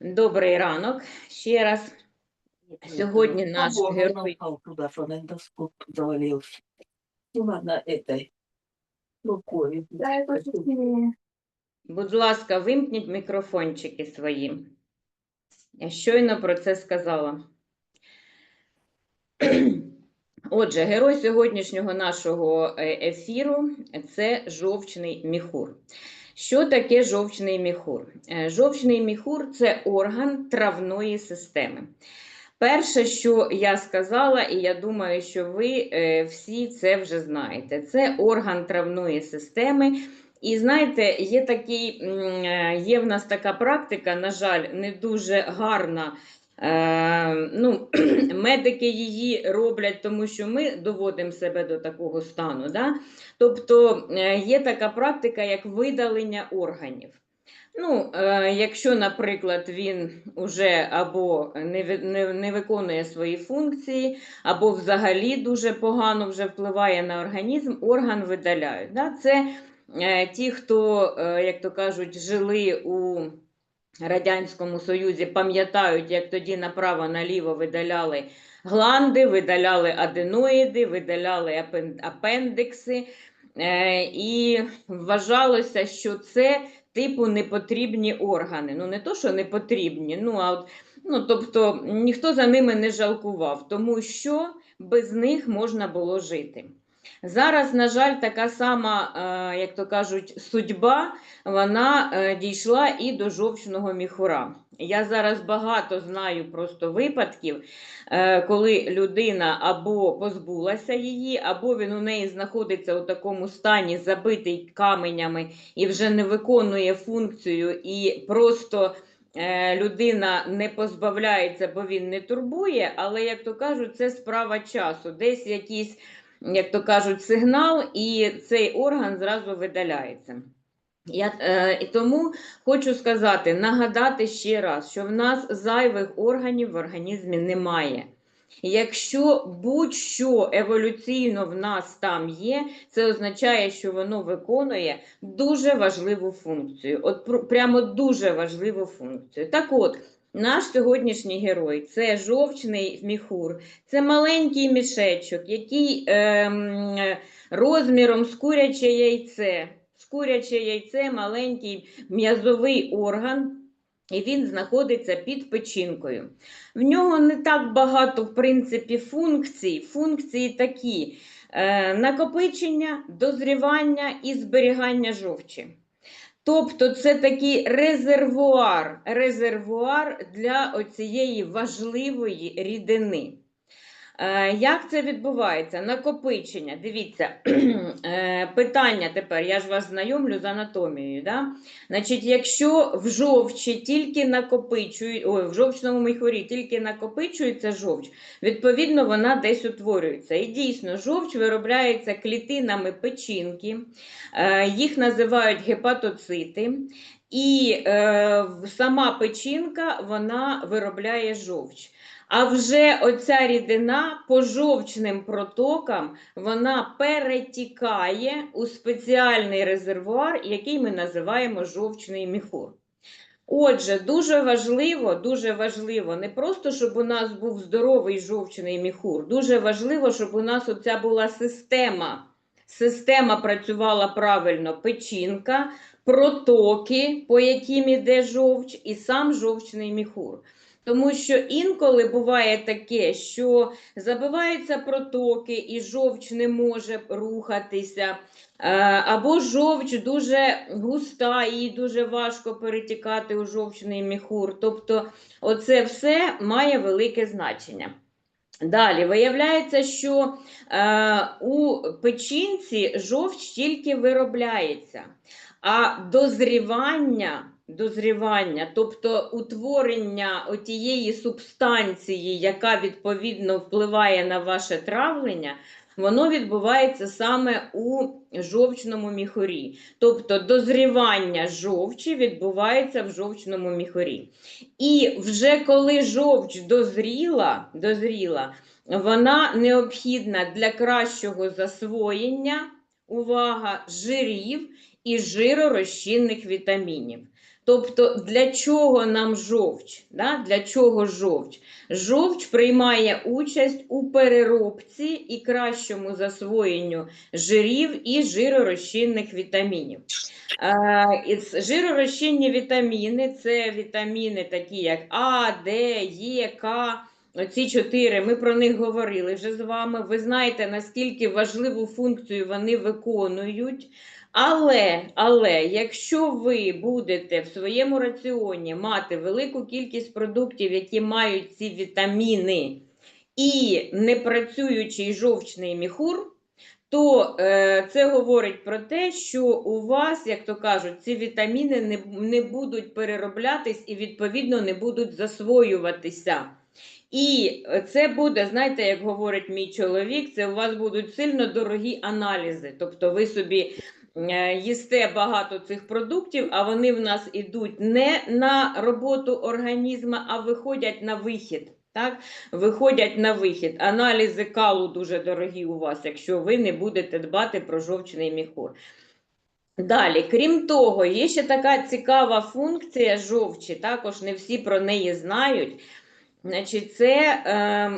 Добрий ранок ще раз. Сьогодні наш герой. туда, завалился. Ну ладно, этой. Ну. Будь ласка, вимкніть мікрофончики свої. Я щойно про це сказала. Отже, герой сьогоднішнього нашого е, ефіру це жовчний міхур. Що таке жовчний міхур? Е, Жовчний міхур це орган травної системи. Перше, що я сказала, і я думаю, що ви е, всі це вже знаєте, це орган травної системи. І знаєте, є такий, е, є в нас така практика, на жаль, не дуже гарна. Е, ну, медики її роблять, тому що ми доводимо себе до такого стану. Да? Тобто е, є така практика, як видалення органів. Ну, е, якщо, наприклад, він уже або не, виконує свої функції, або взагалі дуже погано вже впливає на організм, орган видаляють. Да? Це ті, хто, як то кажуть, жили у Радянському Союзі, пам'ятають, як тоді направо-наліво видаляли гланди, видаляли аденоїди, видаляли апен- апендикси. Е, і вважалося, що це типу непотрібні органи. Ну, не то, що не потрібні, ну, а от, ну, тобто ніхто за ними не жалкував, тому що без них можна було жити. Зараз, на жаль, така сама, е, як то кажуть, судьба, вона е, дійшла і до жовчного міхура. Я зараз багато знаю просто випадків, е, коли людина або позбулася її, або він у неї знаходиться у такому стані, забитий каменями і вже не виконує функцію, і просто людина не позбавляється, бо він не турбує, але, як то кажуть, це справа часу. Десь якийсь, як то кажуть, сигнал, і цей орган зразу видаляється. Я, е, тому хочу сказати, нагадати ще раз, що в нас зайвих органів в організмі немає. Якщо будь-що еволюційно в нас там є, це означає, що воно виконує дуже важливу функцію. От пр- прямо дуже важливу функцію. Так от, наш сьогоднішній герой це жовчний міхур, це маленький мішечок, який е, розміром з куряче яйце. З куряче яйце маленький м'язовий орган. І він знаходиться під печінкою. В нього не так багато, в принципі, функцій. Функції такі: е, накопичення, дозрівання і зберігання жовчі. Тобто це такий резервуар, резервуар для оцієї важливої рідини. Е, Як це відбувається? Накопичення. Дивіться, е, питання тепер, я ж вас знайомлю з анатомією. Да? Значить, якщо в жовчі тільки накопичують, в жовчному міхурі тільки накопичується жовч, відповідно, вона десь утворюється. І дійсно, жовч виробляється клітинами печінки, е, їх називають гепатоцити. І е, сама печінка вона виробляє жовч. А вже оця рідина по жовчним протокам вона перетікає у спеціальний резервуар, який ми називаємо жовчний міхур. Отже, дуже важливо, дуже важливо не просто, щоб у нас був здоровий жовчний міхур, дуже важливо, щоб у нас оця була система. Система працювала правильно, печінка, протоки, по яким іде жовч, і сам жовчний міхур. Тому що інколи буває таке, що забиваються протоки, і жовч не може рухатися, е, або жовч дуже густа, і дуже важко перетікати у жовчний міхур. Тобто, оце все має велике значення. Далі виявляється, що е, у печінці жовч тільки виробляється, а дозрівання, дозрівання, тобто утворення отієї субстанції, яка відповідно впливає на ваше травлення, воно відбувається саме у жовчному міхурі. Тобто дозрівання жовчі відбувається в жовчному міхурі. І вже коли жовч дозріла, дозріла, вона необхідна для кращого засвоєння, увага, жирів і жиророзчинних вітамінів. Тобто, для чого нам жовч? Да? Для чого жовч? Жовч приймає участь у переробці і кращому засвоєнню жирів і жиророзчинних вітамінів. Е, Жиророзчинні вітаміни це вітаміни такі, як А, Д, Е, К. Оці чотири, ми про них говорили вже з вами. Ви знаєте, наскільки важливу функцію вони виконують. Але, але якщо ви будете в своєму раціоні мати велику кількість продуктів, які мають ці вітаміни, і непрацюючий жовчний міхур, то е, це говорить про те, що у вас, як то кажуть, ці вітаміни не, не будуть перероблятись і, відповідно, не будуть засвоюватися. І це буде, знаєте, як говорить мій чоловік, це у вас будуть сильно дорогі аналізи. Тобто ви собі їсте багато цих продуктів, а вони в нас ідуть не на роботу організму, а виходять на вихід. Так? Виходять на вихід. Аналізи калу дуже дорогі у вас, якщо ви не будете дбати про жовчний міхур. Далі, крім того, є ще така цікава функція жовчі, також не всі про неї знають. Значить, це е,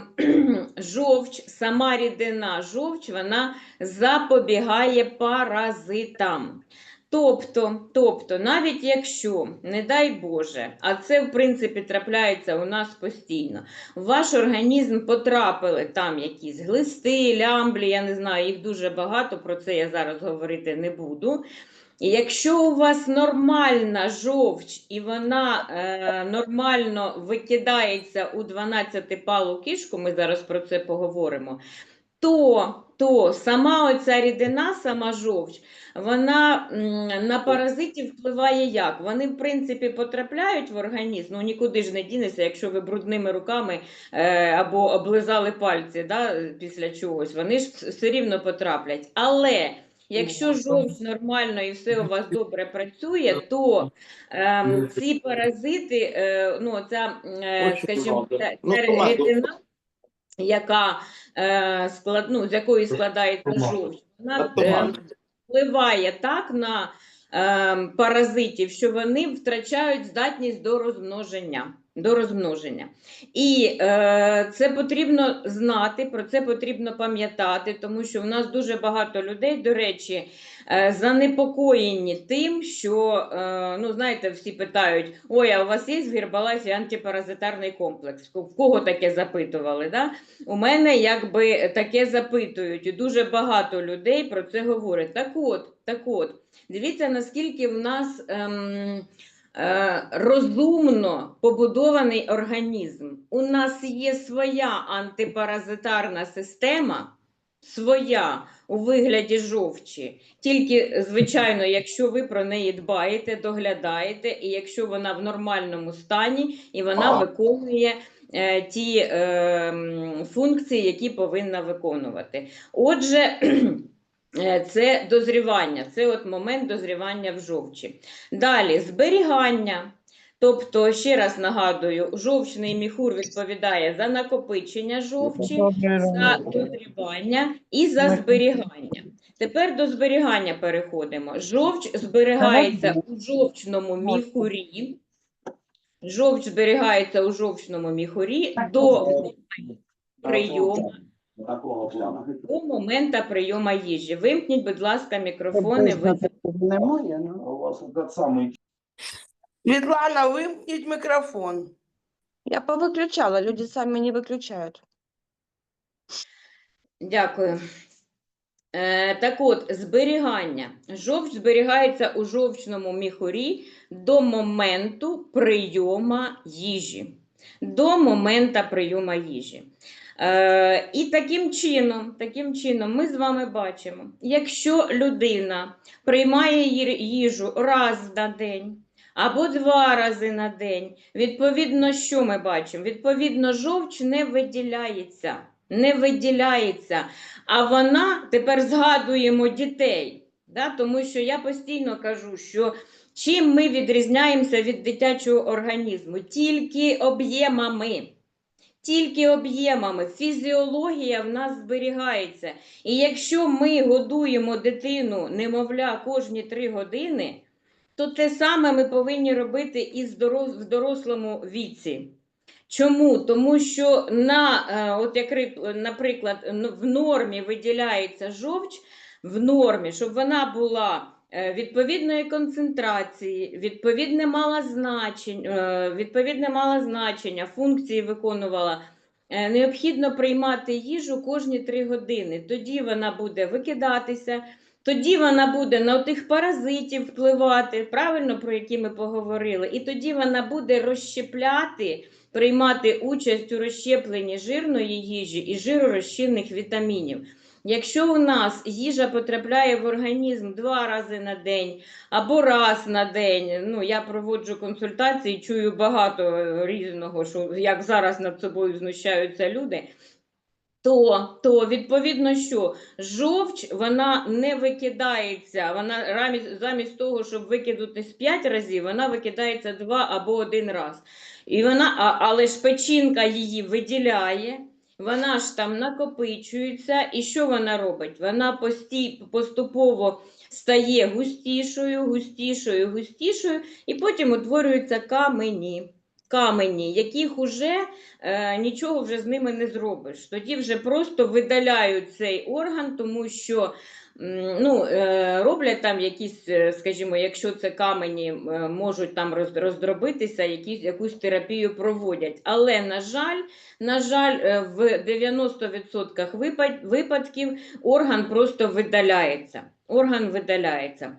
жовч, сама рідина жовч, вона запобігає паразитам. Тобто, тобто, навіть якщо, не дай Боже, а це в принципі трапляється у нас постійно, в ваш організм потрапили там якісь глисти, лямблі, я не знаю, їх дуже багато, про це я зараз говорити не буду. І якщо у вас нормальна жовч і вона е, нормально викидається у 12-палу кишку, ми зараз про це поговоримо, то, то сама оця рідина, сама жовч, вона м, на паразитів впливає як? Вони, в принципі, потрапляють в організм, ну нікуди ж не дінеться, якщо ви брудними руками е, або облизали пальці да, після чогось, вони ж все рівно потраплять. Але якщо жовч нормально і все у вас добре працює, то ем, ці паразити, е, ну, ця, е, скажімо, ця, Ну, рідина, яка е, склад, ну, з якої складається жовч, вона е, впливає так на е, паразитів, що вони втрачають здатність до розмноження. До розмноження. І е, це потрібно знати, про це потрібно пам'ятати, тому що в нас дуже багато людей, до речі, е, занепокоєні тим, що, е, ну, знаєте, всі питають: ой, а у вас є в Гербалайфі антипаразитарний комплекс? В кого таке запитували? Да? У мене якби таке запитують, і дуже багато людей про це говорять. Так от, так от, дивіться, наскільки в нас ем, розумно побудований організм. У нас є своя антипаразитарна система, своя у вигляді жовчі. Тільки, звичайно, якщо ви про неї дбаєте, доглядаєте, і якщо вона в нормальному стані і вона виконує е, ті е, функції, які повинна виконувати. Отже, е, це дозрівання, це от момент дозрівання в жовчі. Далі зберігання. Тобто, ще раз нагадую, жовчний міхур відповідає за накопичення жовчі, за дозрівання і за зберігання. Тепер до зберігання переходимо. Жовч зберігається у жовчному міхурі. Жовч зберігається у жовчному міхурі до прийому, Такого плану. до моменту прийому їжі. Вимкніть, будь ласка, мікрофони. Ви... Немає, ну. А у вас этот самий Світлана, вимкніть мікрофон. Я повыключала, люди сами не выключают. Дякую. Е, так от, зберігання. Жовч зберігається у жовчному міхурі до моменту прийому їжі. До моменту прийому їжі. Е, і таким чином, таким чином ми з вами бачимо, якщо людина приймає їжу раз на день або два рази на день, відповідно, що ми бачимо? Відповідно, жовч не виділяється. Не виділяється. А вона тепер згадуємо дітей, да? тому що я постійно кажу, що чим ми відрізняємося від дитячого організму? Тільки об'ємами. Тільки об'ємами. Фізіологія в нас зберігається. І якщо ми годуємо дитину, немовля, кожні 3 години, то те саме ми повинні робити і в дорослому віці. Чому? Тому що на, е, от як, наприклад, в нормі виділяється жовч, в нормі, щоб вона була е, відповідної концентрації, відповідне мала значення, відповідне мала значення, функції виконувала. е, Необхідно приймати їжу кожні 3 години. Тоді вона буде викидатися, тоді вона буде на тих паразитів впливати, правильно про які ми поговорили, і тоді вона буде розщепляти, приймати участь у розщепленні жирної їжі і жиророзчинних вітамінів. Якщо у нас їжа потрапляє в організм два рази на день або раз на день, ну я проводжу консультації, чую багато е, різного, що як зараз над собою знущаються люди. То, то відповідно, що жовч вона не викидається. Вона замість того, щоб викидатись 5 разів, вона викидається два або один раз. І вона, а, але ж печінка її виділяє, вона ж там накопичується. І що вона робить? Вона постій, поступово стає густішою, густішою, густішою, і потім утворюються камені. Камені, яких уже е, нічого вже з ними не зробиш. Тоді вже просто видаляють цей орган, тому що ну, е, роблять там якісь, е, скажімо, якщо це камені, е, можуть там роздробитися, якісь, якусь терапію проводять. Але, на жаль, на жаль, в 90% випад- випадків орган просто видаляється. Орган видаляється.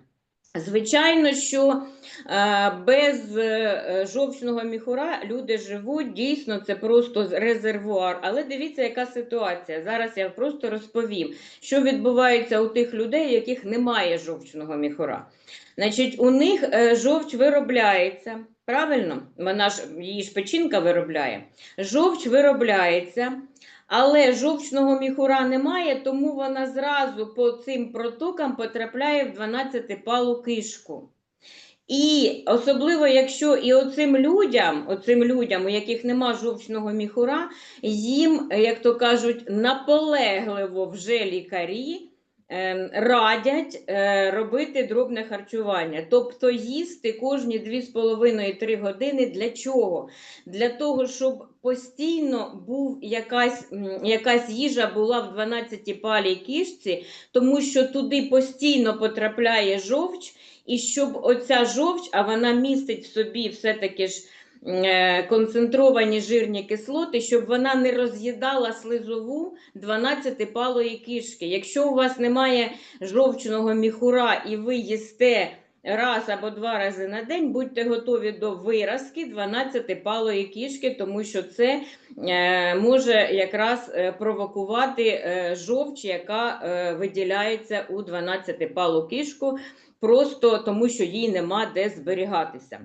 Звичайно, що е, без е, жовчного міхура люди живуть, дійсно, це просто резервуар. Але дивіться, яка ситуація. Зараз я просто розповім, що відбувається у тих людей, яких немає жовчного міхура. Значить, у них е, жовч виробляється, правильно? Вона ж її ж печінка виробляє. Жовч виробляється. Але жовчного міхура немає, тому вона зразу по цим протокам потрапляє в 12-палу кишку. І особливо, якщо і оцим людям, оцим людям, у яких нема жовчного міхура, їм, як то кажуть, наполегливо вже лікарі радять е, робити дробне харчування. Тобто їсти кожні 2,5-3 години для чого? Для того, щоб постійно був якась, якась їжа була в 12-палій кишці, тому що туди постійно потрапляє жовч, і щоб оця жовч, а вона містить в собі все-таки ж концентровані жирні кислоти, щоб вона не роз'їдала слизову 12-палої кишки. Якщо у вас немає жовчного міхура і ви їсте раз або два рази на день, будьте готові до виразки 12-палої кишки, тому що це е, може якраз е, провокувати е, жовч, яка е, виділяється у 12-палу кишку, просто тому що їй нема де зберігатися.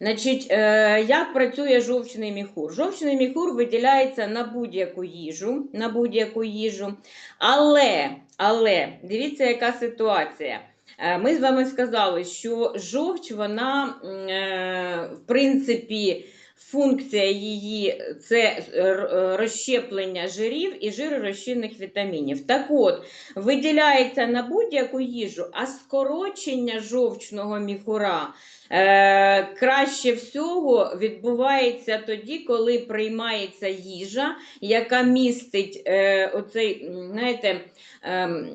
Значить, е, як працює жовчний міхур? Жовчний міхур виділяється на будь-яку їжу, на будь-яку їжу. Але, але дивіться, яка ситуація. Е, Ми з вами сказали, що жовч, вона, е, в принципі, функція її це е, е, розщеплення жирів і жиророзчинних вітамінів. Так от, виділяється на будь-яку їжу, а скорочення жовчного міхура е, краще всього відбувається тоді, коли приймається їжа, яка містить е, оцей, знаєте, ем,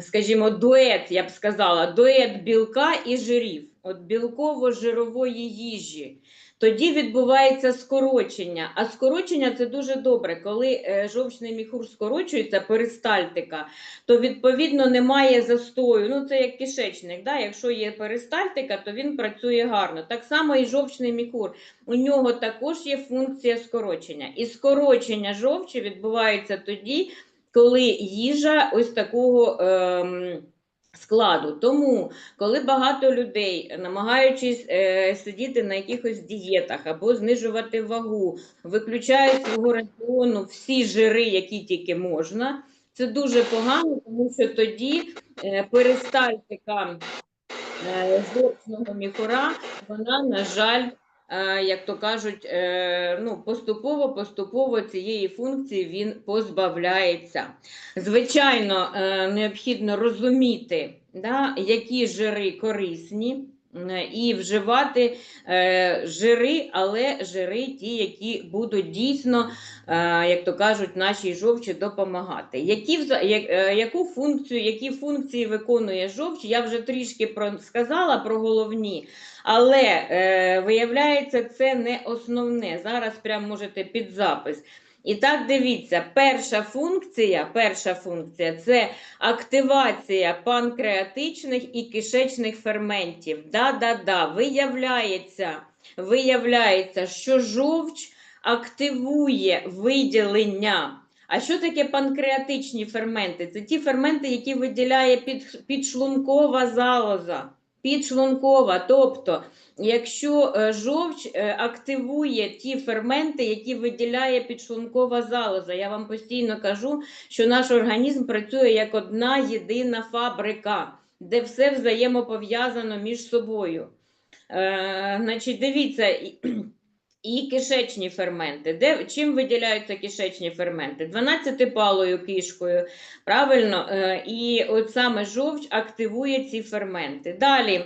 скажімо, дует, я б сказала, дует білка і жирів, от білково-жирової їжі. Тоді відбувається скорочення. А скорочення це дуже добре. Коли е, жовчний міхур скорочується, перистальтика, то відповідно немає застою. Ну, це як кишечник. Да? Якщо є перистальтика, то він працює гарно. Так само і жовчний міхур. У нього також є функція скорочення. І скорочення жовчі відбувається тоді, коли їжа ось такого. Ем, Складу. Тому, коли багато людей, намагаючись е, сидіти на якихось дієтах або знижувати вагу, виключають з свого раціону всі жири, які тільки можна, це дуже погано, тому що тоді е, перистальтика е, жовчного міхура, вона, на жаль, як то кажуть, е, ну, поступово, поступово цієї функції він позбавляється. Звичайно, е, необхідно розуміти, да, які жири корисні. Е, І вживати е, жири, але жири ті, які будуть дійсно, е, як то кажуть, нашій жовчі допомагати. Які, як, е, яку функцію, які функції виконує жовч, я вже трішки про, сказала про головні, але е, виявляється, це не основне. Зараз прямо можете під запис. І так дивіться, перша функція, перша функція це активація панкреатичних і кишечних ферментів. Да-да-да, виявляється, виявляється, що жовч активує виділення. А що таке панкреатичні ферменти? Це ті ферменти, які виділяє під, підшлункова залоза. Підшлункова, тобто, якщо е, жовч е, активує ті ферменти, які виділяє підшлункова залоза, я вам постійно кажу, що наш організм працює як одна єдина фабрика, де все взаємопов'язано між собою. Е, значить, дивіться, і, кишечні ферменти. Де, чим виділяються кишечні ферменти? 12-палою кишкою, правильно? Е, і от саме жовч активує ці ферменти. Далі,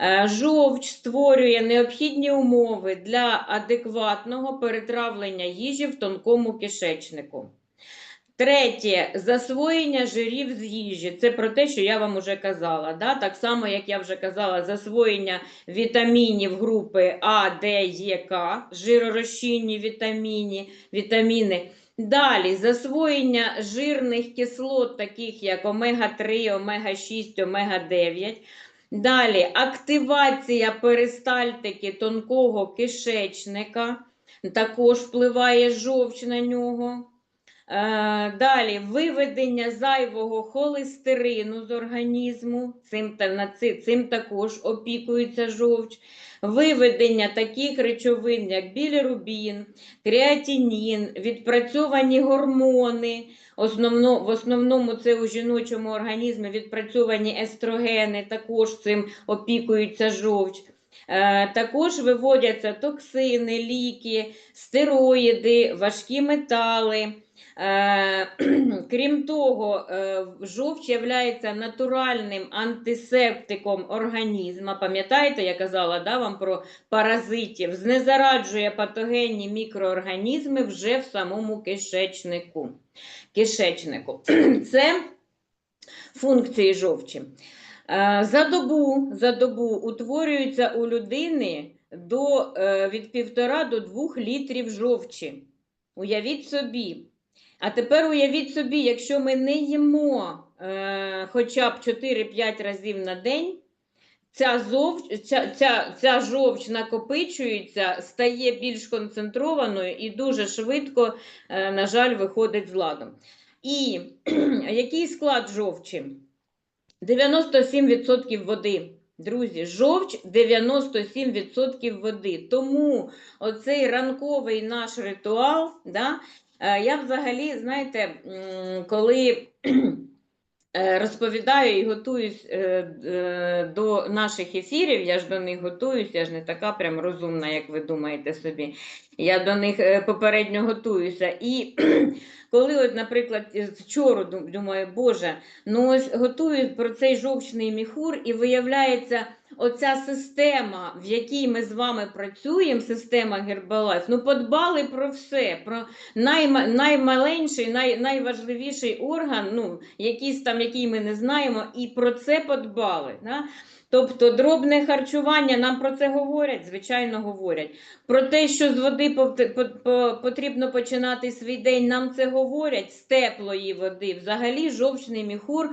е, жовч створює необхідні умови для адекватного перетравлення їжі в тонкому кишечнику. Третє засвоєння жирів з їжі. Це про те, що я вам уже казала. Да? Так само, як я вже казала, засвоєння вітамінів групи А, Д, Е, К, жиророзчинні вітаміни, вітаміни. Далі засвоєння жирних кислот, таких як омега-3, омега-6, омега-9. Далі активація перистальтики тонкого кишечника, також впливає жовч на нього. Е, Далі виведення зайвого холестерину з організму, цим, цим також опікується жовч. Виведення таких речовин, як білірубін, креатинін, відпрацьовані гормони. Основно, в основному це у жіночому організмі відпрацьовані естрогени, також цим опікується жовч. Е, також виводяться токсини, ліки, стероїди, важкі метали. Е, Крім того, е, жовч є натуральним антисептиком організму. Пам'ятаєте, я казала да, вам про паразитів, знезараджує патогенні мікроорганізми вже в самому кишечнику. кишечнику. Це функції жовчі. Е, За добу, за добу утворюється у людини до, е, від півтора до двох літрів жовчі. Уявіть собі. А тепер уявіть собі, якщо ми не їмо е, хоча б 4-5 разів на день, ця, зовч, ця, ця, ця жовч накопичується, стає більш концентрованою і дуже швидко, на жаль, виходить з ладу. І який склад жовчі? 97% води. Друзі, жовч 97% води. Тому оцей ранковий наш ритуал, да, е, я взагалі, знаєте, коли розповідаю і готуюсь е, е, до наших ефірів, я ж до них готуюсь, я ж не така прям розумна, як ви думаєте собі. Я до них е, попередньо готуюся. І коли, от, наприклад, вчора дум- думаю, Боже, ну ось готую про цей жовчний міхур, і виявляється, оця система, в якій ми з вами працюємо, система Гербалайф, ну подбали про все, про найма, наймаленший, най, найважливіший орган, ну, якийсь там, який ми не знаємо, і про це подбали. Да? Тобто дробне харчування, нам про це говорять, звичайно, говорять. Про те, що з води потрібно починати свій день, нам це говорять з теплої води. Взагалі, жовчний міхур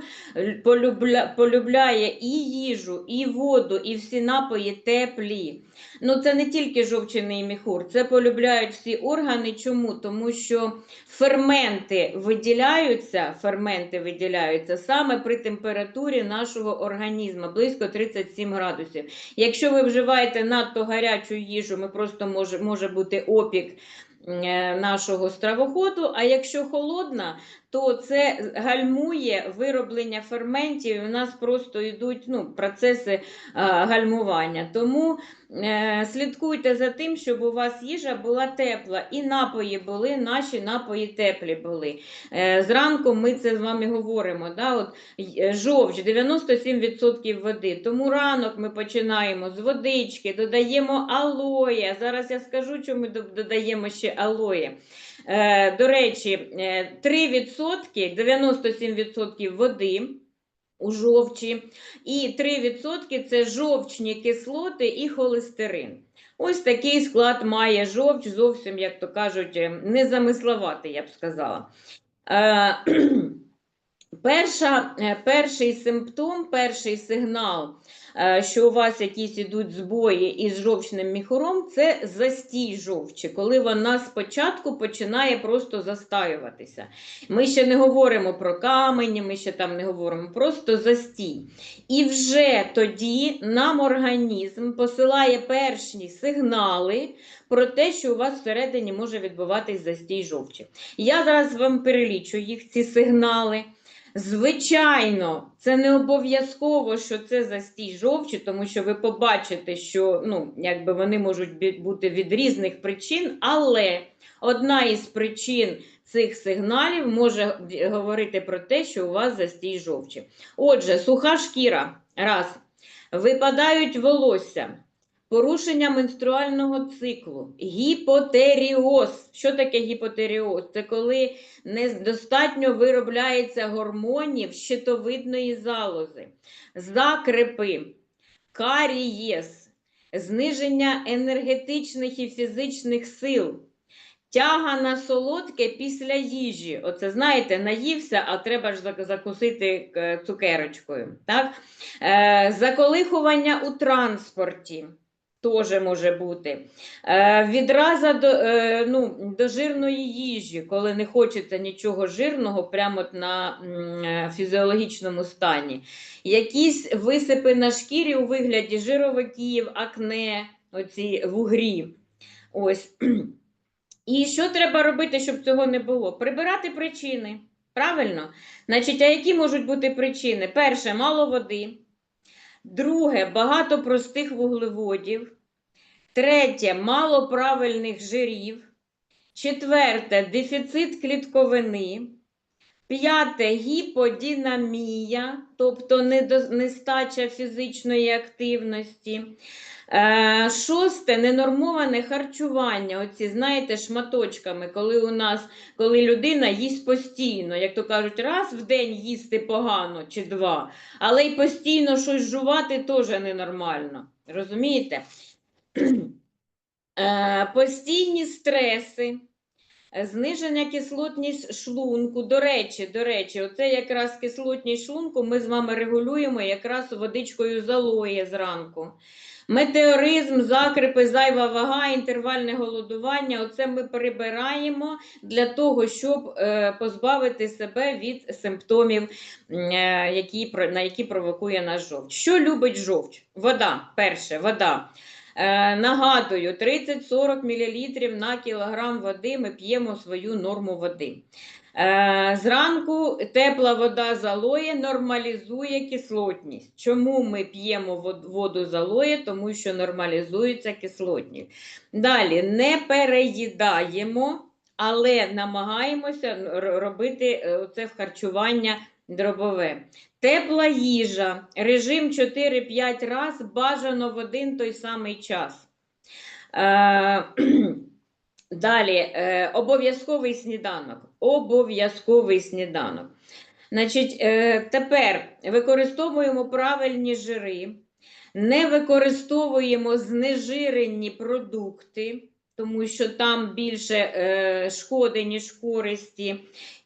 полюбля, полюбляє і їжу, і воду, і всі напої теплі. Ну, це не тільки жовчний міхур, це полюбляють всі органи. Чому? Тому що ферменти виділяються, ферменти виділяються саме при температурі нашого організму, близько 37 градусів. Якщо ви вживаєте надто гарячу їжу, ми просто може, може бути опік нашого стравоходу. А якщо холодна, то це гальмує вироблення ферментів. і У нас просто йдуть ну, процеси гальмування. Тому е, слідкуйте за тим, щоб у вас їжа була тепла, і напої були, наші напої теплі були. Е, зранку ми це з вами говоримо. Да? От, е, жовч 97% води. Тому ранок ми починаємо з водички, додаємо алоє. Зараз я скажу, чому ми додаємо ще алоє. Е, до речі, е, 3%, 97% води у жовчі, і 3% це жовчні кислоти і холестерин. Ось такий склад має жовч, зовсім, як то кажуть, е, незамисловатий, я б сказала. Перша, е, перший симптом, перший сигнал, е, що у вас якісь ідуть збої із жовчним міхуром, це застій жовчі, коли вона спочатку починає просто застаюватися. Ми ще не говоримо про камені, ми ще там не говоримо, просто застій. І вже тоді нам організм посилає перші сигнали про те, що у вас всередині може відбуватись застій жовчі. Я зараз вам перелічу їх, ці сигнали. Звичайно, це не обов'язково, що це застій жовчі, тому що ви побачите, що ну, якби вони можуть бути від різних причин, але одна із причин цих сигналів може говорити про те, що у вас застій жовчі. Отже, суха шкіра, раз, випадають волосся, порушення менструального циклу, гіпотеріоз. Що таке гіпотеріоз? Це коли недостатньо виробляється гормонів щитовидної залози, закрепи, карієс, зниження енергетичних і фізичних сил, тяга на солодке після їжі. Оце знаєте, наївся, а треба ж закусити е, цукерочкою. Так? Е, заколихування у транспорті. Теж може бути. Е, відраза до, е, ну, до жирної їжі, коли не хочеться нічого жирного прямо на е, фізіологічному стані. Якісь висипи на шкірі у вигляді жировиків, акне, оці вугрі. Ось. І що треба робити, щоб цього не було? Прибирати причини. Правильно? Значить, а які можуть бути причини? Перше, мало води. Друге, багато простих вуглеводів. Третє, мало правильних жирів. Четверте, дефіцит клітковини. П'яте гіподінамія, тобто нестача фізичної активності. Е, шосте ненормоване харчування. Оці, знаєте, шматочками, коли у нас, коли людина їсть постійно, як то кажуть, раз в день їсти погано чи два, але й постійно щось жувати теж ненормально. Розумієте? Е, постійні стреси. Е, Зниження кислотність шлунку. До речі, до речі, оце якраз кислотність шлунку ми з вами регулюємо якраз водичкою з алоє зранку. Метеоризм, закрипи, зайва вага, інтервальне голодування. Оце ми прибираємо для того, щоб е, позбавити себе від симптомів, е, які, на які провокує наш жовч. Що любить жовч? Вода. Перше, вода. Е, нагадую, 30-40 мл на кілограм води ми п'ємо свою норму води. Е, зранку тепла вода з алоє нормалізує кислотність. Чому ми п'ємо воду з алоє? Тому що нормалізується кислотність. Далі не переїдаємо, але намагаємося робити е, це в харчування дробове. Тепла їжа, режим 4-5 раз бажано в один той самий час. Е, Далі, е, обов'язковий сніданок. Обов'язковий сніданок. Значить, е, тепер використовуємо правильні жири, не використовуємо знежирені продукти, тому що там більше е, шкоди, ніж користі.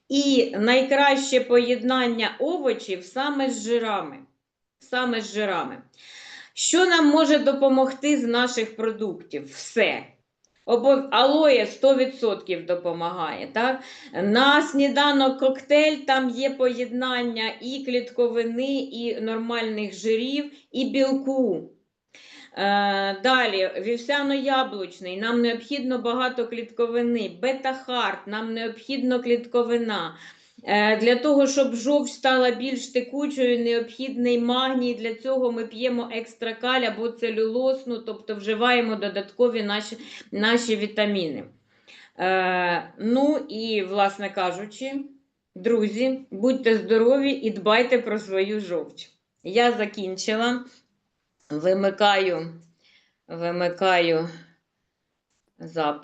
І найкраще поєднання овочів саме з жирами. Саме з жирами. Що нам може допомогти з наших продуктів? Все. Алоє 100% допомагає. Так? На сніданок коктейль там є поєднання і клітковини, і нормальних жирів, і білку. Е, далі, вівсяно-яблучний, нам необхідно багато клітковини. Бета-харт, нам необхідно клітковина. Е, Для того, щоб жовч стала більш текучою, необхідний магній. Для цього ми п'ємо екстракаль або целюлозну, тобто вживаємо додаткові наші, наші вітаміни. Е, ну і, власне кажучи, друзі, будьте здорові і дбайте про свою жовч. Я закінчила. Вимикаю, вимикаю запис.